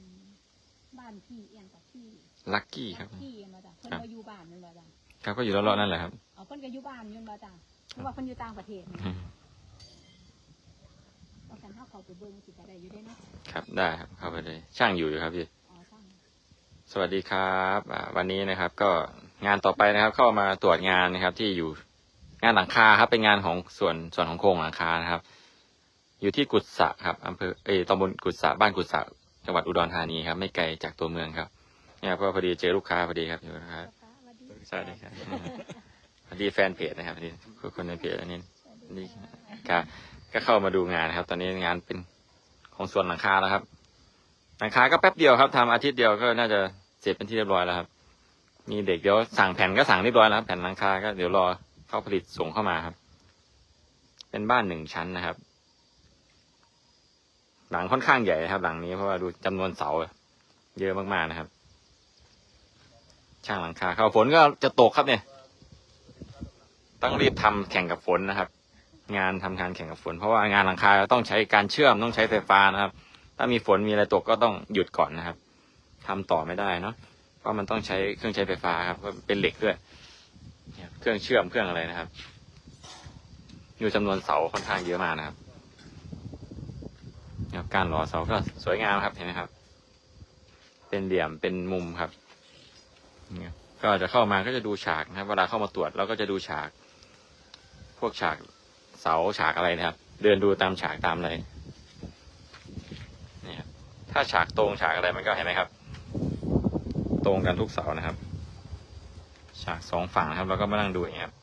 อืมบ้านพี่เอียงกับพี่ลักกี้ครับ พี่เอ็นบ่จ้ะเพิ่นครับมาอยู่บ้านแมันบ่จ้ะครับก็อยู่รอบๆนั่นแหละครับเอาเพิ่นก็อยู่บ้านแมันบ่จ้ะเพราะว่าเพิ่นอยู่ต่างประเทศนี่อืมเอากันเฮาเข้าไปเบิ่งสิก็ได้อยู่ได้เนาะครับได้ครับเข้าไปเลยช่างอยู่อยู่ครับพี่อ๋อช่างสวัสดีครับอ่าวันนี้นะครับ ก็งานต่อไปนะครับ เข้ามาตรวจงานนะครับ ที่อยู่งานหลังคาครับ เป็นงานของส่วนส่วนของโครงหลังคานะครับ อยู่ที่กุศะครับอำเภอเออตำบลกุศะบ้านกุศะ จังหวัดอุดรธานีครับ ไม่ไกลจากตัวเมืองครับ เนี่ยก็พอดีเจอลูกค้าพอดีครับอยู่นะครับสวัสดีสวัสดีครับพอดีแฟนเพจนะครับพอดีคนในเพจอันนี้นี่ครับก็เข้ามาดูงานนะครับ ตอนนี้งานเป็นของส่วนหลังคาแล้วครับ หลังคาก็แป๊บเดียวครับทำอาทิตย์เดียวก็น่าจะเสร็จเป็นที่เรียบร้อยแล้วครับ มีเด็กเดี๋ยวสั่งแผ่นก็สั่งเรียบร้อยแล้วครับแผ่นหลังคาก็เดี๋ยวรอเข้าผลิตส่งเข้ามาครับ เป็นบ้านหนึ่งชั้นนะครับ หลังค่อนข้างใหญ่นะครับ หลังนี้เพราะว่าดูจำนวนเสาเยอะมากๆนะครับ ช่างหลังคาเข้าฝนก็จะตกครับเนี่ย ต้องรีบทำแข่งกับฝนนะครับ งานทำงานแข่งกับฝน เพราะว่างานหลังคาต้องใช้การเชื่อมต้องใช้ไฟฟ้านะครับ ถ้ามีฝนมีอะไรตกก็ต้องหยุดก่อนนะครับทำต่อไม่ได้เนาะเพราะมันต้องใช้เครื่องใช้ไฟฟ้าครับก็เป็นเหล็กด้วยเครื่องเชื่อมเครื่องอะไรนะครับ อยู่จำนวนเสาค่อนข้างเยอะมากนะครับ การหล่อเสาก็สวยงามครับเห็นไหมครับ เป็นเหลี่ยมเป็นมุมครับเนี่ยก็จะเข้ามาก็จะดูฉากนะครับ เวลาเข้ามาตรวจเราก็จะดูฉาก พวกฉากเสาฉากอะไรนะครับ เดินดูตามฉากตามอะไรเนี่ยครับถ้าฉากตรงฉากอะไรมันก็เห็นไหมครับ ตรงกันทุกเสานะครับ ฉากสองฝั่งนะครับเราก็มานั่งดูอย่างเงี้ยครับ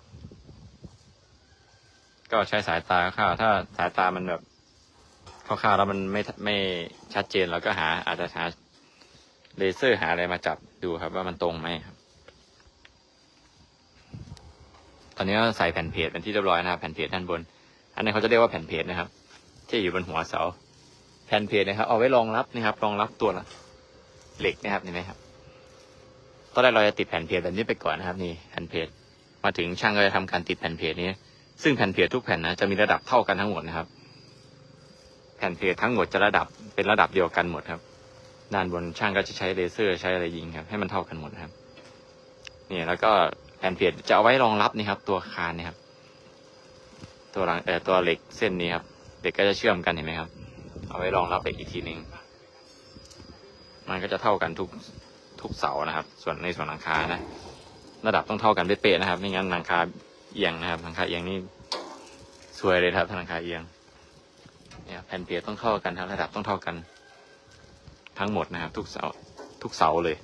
ก็ใช้สายตาคร่าวถ้าสายตามันแบบ คร่าวๆแล้วมันไม่ไม่ชัดเจนเราก็หาอาจจะหาเลเซอร์หาอะไรมาจับดูครับ ว่ามันตรงไหมครับ ตอนนี้ก็ใส่แผ่นเพจเป็นที่เรียบร้อยนะครับแผ่นเพจด้านบน อันนี้เขาจะเรียกว่าแผ่นเพจนะครับ ที่อยู่บนหัวเสา แผ่นเพจนะครับ เอาไว้รองรับนะครับรองรับตัวเหล็กนะครับเห็นไหมครับตอนแรกเราจะติดแผ่นเพจแบบนี้ไปก่อนนะครับนี่แผ่นเพจมาถึงช่างก็จะทำการติดแผ่นเพจนี้ ซึ่งแผ่นเพจทุกแผ่นนะจะมีระดับเท่ากันทั้งหมดนะครับ แผ่นเพจทั้งหมดจะระดับเป็นระดับเดียวกันหมดครับ ด้านบนช่างก็จะใช้เลเซอร์ใช้อะไรยิงครับ ให้มันเท่ากันหมดครับ นี่แล้วก็แผ่นเพจจะเอาไว้รองรับนี่ครับ ตัวคานนี่ครับ ตัวหลังเอ่อตัวเหล็กเส้นนี้ครับเหล็กก็จะเชื่อมกันเห็นไหมครับ เอาไว้รองรับเหล็กอีกทีหนึ่งมันก็จะเท่ากันทุกทุกเสานะครับ ส่วนในส่วนหลังคานะ ระดับต้องเท่ากันเป๊ะๆนะครับไม่งั้นหลังคาเอียงนะครับหลังคาเอียงนี่สวยเลยครับถ้าหลังคาเอียง เนี่ยแผ่นเพจต้องเท่ากันครับระดับต้องเท่ากัน ทั้งหมดนะครับ ทุกเสาทุกเสาเลย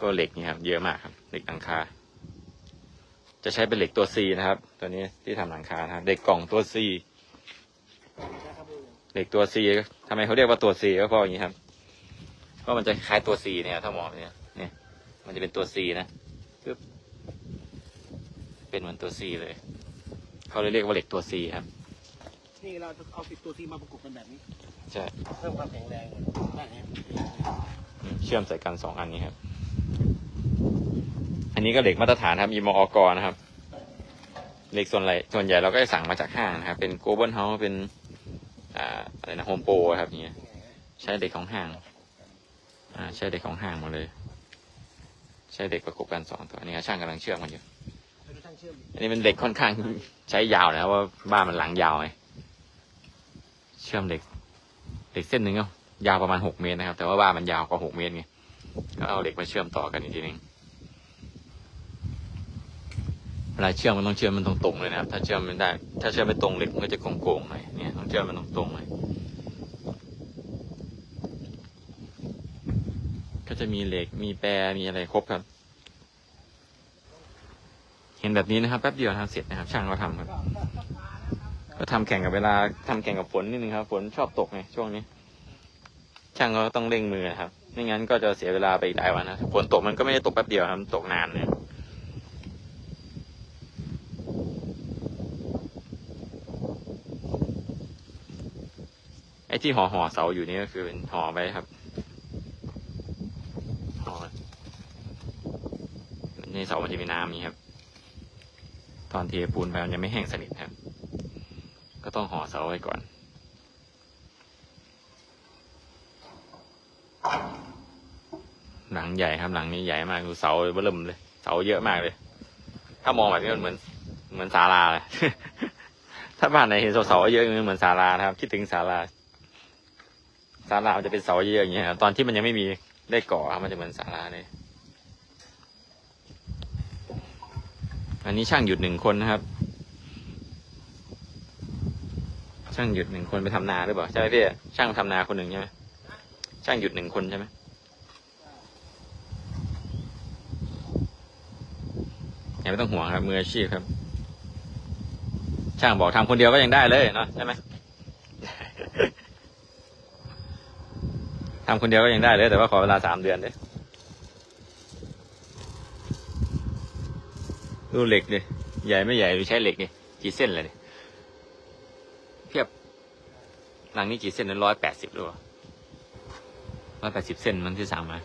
ก็เหล็กนี่ครับ เยอะมากครับ เหล็กหลังคา จะใช้เป็นเหล็กตัว C นะครับ ตัวนี้ที่ทำหลังคานะครับเหล็กกล่องตัว C เหล็กตัว C ทำไมเขาเรียกว่าตัว C ก็เพราะอย่างนี้ครับเพราะมันจะคล้ายตัว C เนี่ยถ้ามองเนี่ยเนี่ย มันจะเป็นตัว C นะปึ๊บเป็นเหมือนตัว C เลย เขาเลยเรียกว่าเหล็กตัว C ครับ นี่เราจะเอาสิบตัวซีมาประกบกันแบบนี้ ใช่ เพิ่มความแข็งแรงได้ไหมอืมเชื่อมใส่กันสองอันนี้ครับ อันนี้ก็เหล็กมาตรฐานครับอีมอกนะครับ เหล็กส่วนใหญ่ส่วนใหญ่เราก็จะสั่งมาจากห้างนะครับ เป็นโกลบอลเฮาส์เป็นอ่าอะไรนะโฮมโปรครับอย่างเงี้ยใช้เหล็กของห้าง อ่า ใช้เหล็กของห้างหมาเลย ใช้เหล็กประกบกันสองตัวอันนี้ครับช่างกำลังเชื่อมกันอยู่ไปดูช่างเชื่อมดิอันนี้เป็นเหล็กค่อนข้างใช้ยาวนะครับว่าบ้านมันหลังยาวไง เชื่อมเหล็กเหล็กเส้นหนึ่งก็ยาวประมาณหกเมตรนะครับ แต่ว่าบ้านมันยาวกว่าหกเมตรไงก็เอาเหล็กมาเชื่อมต่อกันอีกทีหนึงเวลาเชื่อมมันต้องเชื่อมมันตรงๆเลยนะครับ ถ้าเชื่อมไม่ได้ ถ้าเชื่อมไม่ตรงเหล็กมันก็จะโก่งๆหน่อยเนี่ยต้องเชื่อมมันตรงๆเลยก็จะมีเหล็กมีแปรมีอะไรครบครับ เห็นแบบนี้นะครับแป๊บเดียวทำเสร็จนะครับ ช่างก็ทำครับ ก็ทำแข่งกับเวลาทำแข่งกับฝนนิดนึงครับ ฝนชอบตกไงช่วงนี้ ช่างก็ต้องเร่งมือนะครับไม่งั้นก็จะเสียเวลาไปอีกหลายวันนะฝนตกมันก็ไม่ได้ตกแป๊บเดียวครับตกนานเลยไอ้ที่ห่อห่อเสาอยู่นี่ก็คือเป็นห่อไว้ครับห่อในเสามันจะมีน้ำนี่ครับ ตอนเทปูนไปมันยังไม่แห้งสนิทครับ็ต้องห่อเสาไว้ก่อน หลังใหญ่ครับหลังนี้ใหญ่มากดูเสาเบิ่มเลย เสาเยอะมากเลย ถ้ามองแบบนี้มันเหมือน เหมือนศาลาเลย ถ้าบ้านไหนเห็นเสาเยอะมันเหมือนศาลาครับ คิดถึงศาลาศาลาจะเป็นเสาเยอะอย่างเงี้ยตอนที่มันยังไม่มีได้ก่อมันจะเหมือนศาลาเลยอันนี้ช่างหยุดหนึ่งคนนะครับ ช่างหยุดหนึ่งคนไปทำนาหรือเปล่าใช่ไหมพี่ช่างทำนาคนหนึ่งใช่ไหมช่างหยุดหนึ่งคนใช่ไหมอย่าไม่ต้องห่วงครับมืออาชีพครับ ช่างบอกทำคนเดียวก็ยังได้เลยเนาะใช่ไหมทำคนเดียวก็ยังได้เลย แต่ว่าขอเวลาสามเดือนเด้ดูเหล็กดิใหญ่ไม่ใหญ่ดูใช้เหล็กดิกี่เส้นเลยดิเทียบ หลังนี้กี่เส้นร้อยแปดสิบหรือเปล่าร้อยแปดสิบเส้นมันที่สั่งมา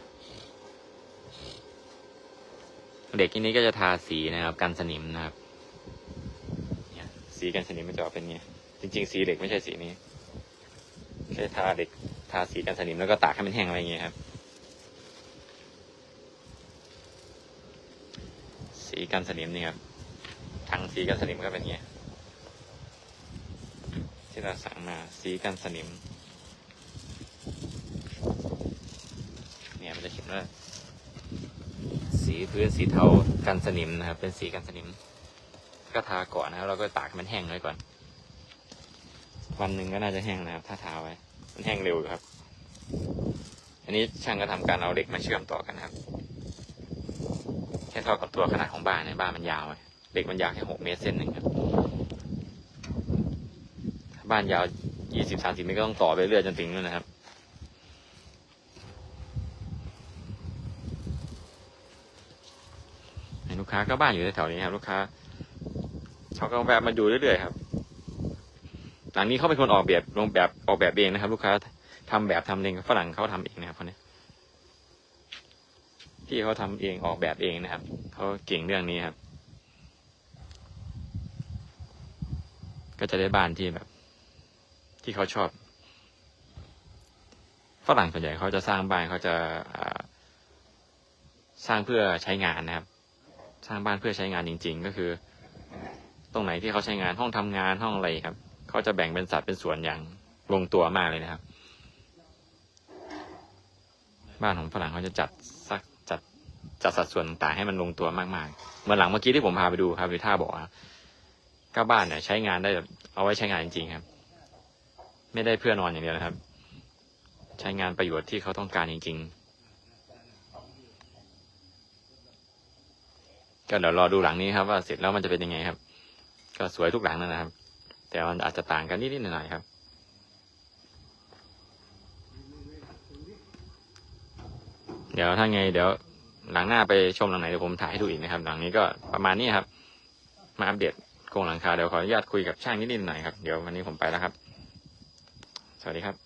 เหล็กที่นี้ก็จะทาสีนะครับกันสนิมนะครับสีกันสนิมมันจะออกเป็นไงจริง ๆ สีเหล็กไม่ใช่สีนี้แค่ทาเหล็กทาสีกันสนิมแล้วก็ตากให้มันแห้งอะไรอย่างเงี้ยครับ สีกันสนิมนี่ครับถังสีกันสนิมก็เป็นไง ที่เราสั่งมาสีกันสนิม เนี่ยมันจะเขียนว่าสีพื้นสีเทากันสนิมนะครับ เป็นสีกันสนิม ก็ทาก่อนนะครับเราก็ตากมันแห้งไว้ก่อน วันหนึ่งก็น่าจะแห้งนะครับ ถ้าทาไว้ มันแห้งเร็วอยู่ครับ อันนี้ช่างก็ทำการเอาเหล็กมาเชื่อมต่อกันครับแค่เท่ากับตัวขนาดของบ้านเนี่ยบ้านมันยาวไงเหล็กมันยาวแค่หกเมตรเส้นหนึ่งครับ บ้านยาวยี่สิบสามสิบเมตรก็ต้องต่อไปเรื่อยจนถึงนู่นนะครับ ลูกค้าก็บ้านอยู่แถวๆนี้ครับ ลูกค้าเขาก็แวะมาดูเรื่อยๆครับ หลังนี้เขาเป็นคนออกแบบลงแบบออกแบบเองนะครับ ลูกค้าทำแบบทำเองฝรั่งเขาทำเองนะครับคนนี้พี่เขาทำเองออกแบบเองนะครับเขาเก่งเรื่องนี้ครับ ก็จะได้บ้านที่แบบ ที่เขาชอบ ฝรั่งส่วนใหญ่เขาจะสร้างบ้านเขาจะสร้างเพื่อใช้งานนะครับ สร้างบ้านเพื่อใช้งานจริง ๆ ก็คือ ตรงไหนที่เขาใช้งานห้องทำงานห้องอะไรครับเขาจะแบ่งเป็นสัดเป็นส่วนอย่างลงตัวมากเลยนะครับ บ้านของฝรั่งเขาจะจัดสักจัดจัดสัดส่วนต่างให้มันลงตัวมากๆเมื่อหลังเมื่อกี้ที่ผมพาไปดูครับหรือท่าบอกครับก็บ้านเนี่ยใช้งานได้แบบเอาไว้ใช้งานจริงๆครับ ไม่ได้เพื่อนอนอย่างเดียวนะครับ ใช้งานประโยชน์ที่เขาต้องการจริง ๆ ก็เดี๋ยวรอดูหลังนี้ครับ ว่าเสร็จแล้วมันจะเป็นยังไงครับ ก็สวยทุกหลังนั่นนะครับ แต่มันอาจจะต่างกันนิดๆหน่อยๆครับเดี๋ยวถ้าไงเดี๋ยวหลังหน้าไปชมหลังไหนเดี๋ยวผมถ่ายให้ดูอีกนะครับ หลังนี้ก็ประมาณนี้ครับ มาอัปเดตโครงหลังคาเดี๋ยวขออนุญาตคุยกับช่างนิดๆหน่อยครับ เดี๋ยววันนี้ผมไปแล้วครับ วัสดีครับ